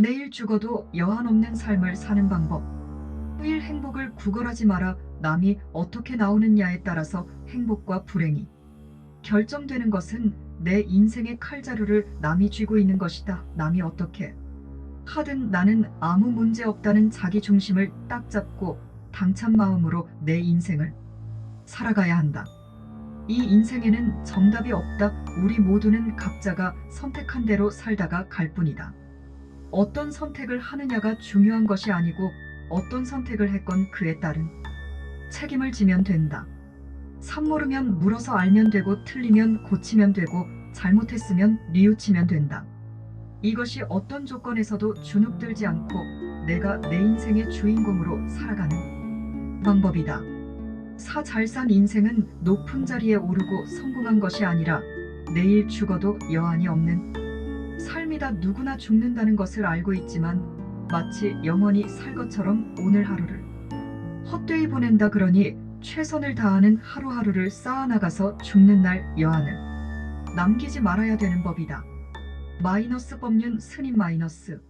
내일 죽어도 여한 없는 삶을 사는 방법. 후일 행복을 구걸하지 마라. 남이 어떻게 나오느냐에 따라서 행복과 불행이 결정되는 것은 내 인생의 칼자루를 남이 쥐고 있는 것이다. 남이 어떻게 하든 나는 아무 문제 없다는 자기 중심을 딱 잡고 당찬 마음으로 내 인생을 살아가야 한다. 이 인생에는 정답이 없다. 우리 모두는 각자가 선택한 대로 살다가 갈 뿐이다. 어떤 선택을 하느냐가 중요한 것이 아니고 어떤 선택을 했건 그에 따른 책임을 지면 된다. 산 모르면 물어서 알면 되고 틀리면 고치면 되고 잘못했으면 뉘우치면 된다. 이것이 어떤 조건에서도 주눅들지 않고 내가 내 인생의 주인공으로 살아가는 방법이다. 사 잘 산 인생은 높은 자리에 오르고 성공한 것이 아니라 내일 죽어도 여한이 없는 삶이다. 누구나 죽는다는 것을 알고 있지만 마치 영원히 살 것처럼 오늘 하루를 헛되이 보낸다 그러니 최선을 다하는 하루하루를 쌓아나가서 죽는 날 여한을 남기지 말아야 되는 법이다. 마이너스 법륜 스님 마이너스